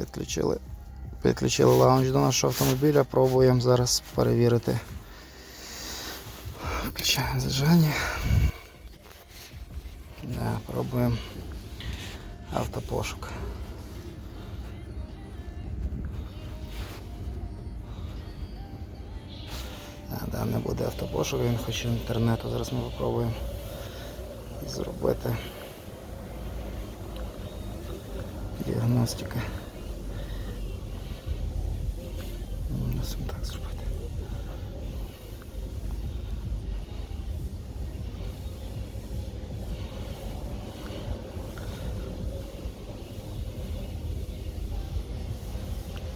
Підключили, підключили лаунж до нашого автомобіля, пробуємо зараз перевірити. Включаємо зажигання. Да, пробуємо автопошук. Да, да, не буде автопошуку, він хоче інтернету. Зараз ми спробуємо зробити діагностика. Мусимо так зробити.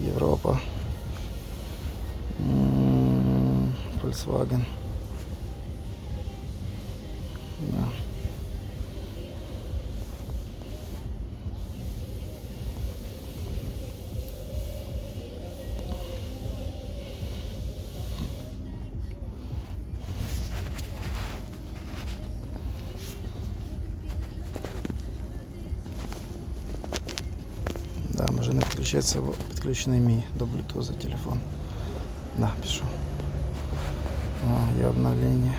Європа. М, Volkswagen. Да, може не підключиться, бо підключений мій до Bluetooth телефон. Да, пішов. О, є обновлення.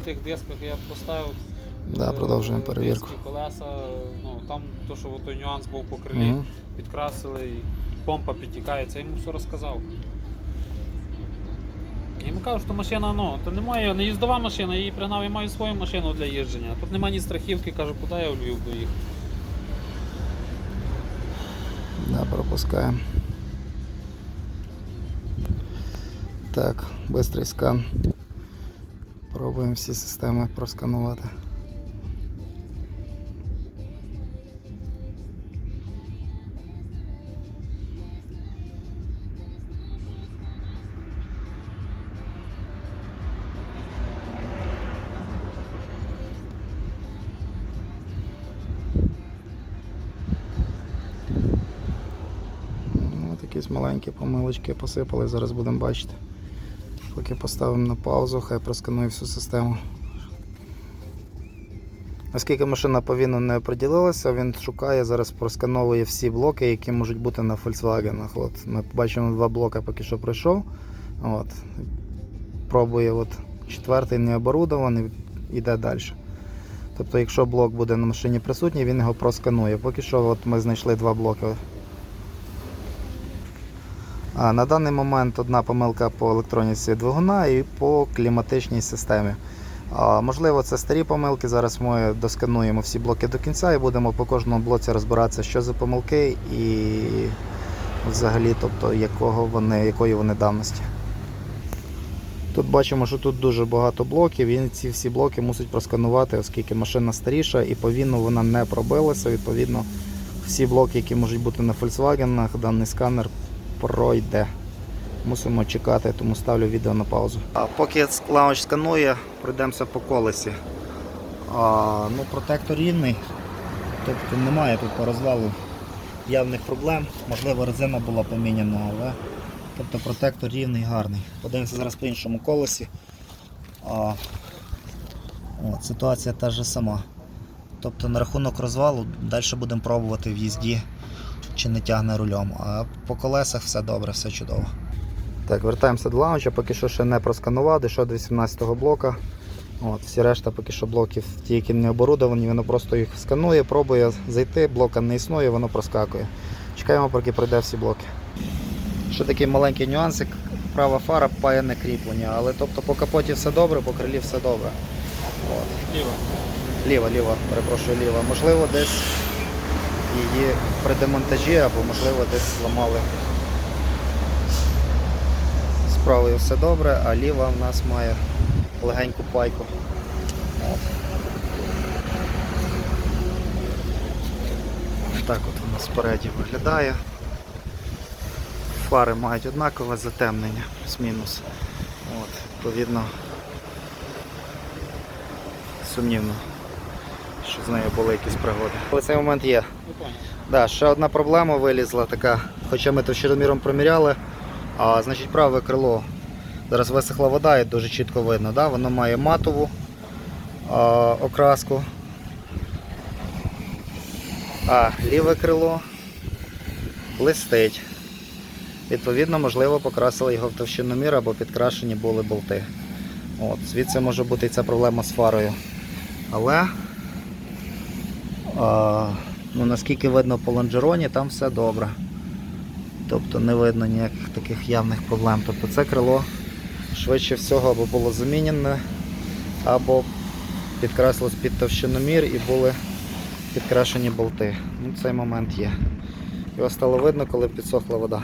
В тих дисках я поставив. Да, е, продовжуємо перевірку. диски, колеса, ну там то, що той нюанс був по крилі, Мгм. підкрасили, і помпа підтікає, це йому все розказав. Я йому кажу, що машина, ну, то не не їздова машина, її пригнав, я маю свою машину для їждження. Тут немає ні страхівки, кажу, куди я в Львів доїхав. Да, пропускаємо. Так, бистрий скан. Пробуємо всі системи просканувати. Якісь маленькі помилочки посипали, зараз будемо бачити. Поки поставимо на паузу, хай просканує всю систему. Оскільки машина повільно не приділилася, він шукає, зараз проскановує всі блоки, які можуть бути на Volkswagen. От, ми бачимо, два блоки поки що пройшов. От. Пробує от, четвертий не оборудований, йде далі. Тобто, якщо блок буде на машині присутній, він його просканує. Поки що от ми знайшли два блоки. На даний момент одна помилка по електроніці двигуна і по кліматичній системі. Можливо, це старі помилки. Зараз ми доскануємо всі блоки до кінця і будемо по кожному блоці розбиратися, що за помилки і взагалі, тобто, якого вони, якої вони давності. Тут бачимо, що тут дуже багато блоків, він ці всі блоки мусить просканувати, оскільки машина старіша і повільно вона не пробилася. Відповідно, всі блоки, які можуть бути на Volkswagen, даний сканер пройде. Мусимо чекати, тому ставлю відео на паузу. А поки лаунч сканує, пройдемося по колесі. А, ну, протектор рівний, тобто немає тут по розвалу явних проблем. Можливо, резина була поміняна, але тобто протектор рівний, гарний. Подивимося зараз по іншому колесі. А, от, ситуація та ж сама. Тобто на рахунок розвалу далі будемо пробувати в їзді чи не тягне рулем. А по колесах все добре, все чудово. Так, вертаємося до лаунча, поки що ще не просканував, дійшов до 18-го блока. От, всі решта поки що блоків, ті, які не оборудовані, воно просто їх сканує, пробує зайти, блока не існує, воно проскакує. Чекаємо, поки пройде всі блоки. Ще такий маленький нюансик, права фара паяне кріплення, але тобто по капоті все добре, по крилі все добре. От. Ліво. Ліва, ліва, перепрошую, ліва. Можливо, десь її при демонтажі або можливо десь зламали. З правою все добре, а ліва в нас має легеньку пайку. Так от воно спереді виглядає. Фари мають однакове затемнення, плюс-мінус. Відповідно, сумнівно що з нею були якісь пригоди. Але цей момент є. Да, ще одна проблема вилізла така, хоча ми товщиноміром проміряли, а значить праве крило. Зараз висохла вода і дуже чітко видно, да? воно має матову а, окраску. А ліве крило блистить. Відповідно, можливо, покрасили його в товщиномір або підкрашені були болти. От, звідси може бути і ця проблема з фарою. Але ну, наскільки видно по лонжероні, там все добре. Тобто не видно ніяких таких явних проблем. Тобто це крило швидше всього або було замінене, або підкреслилось під товщиномір і були підкрашені болти. Ну, цей момент є. Його стало видно, коли підсохла вода.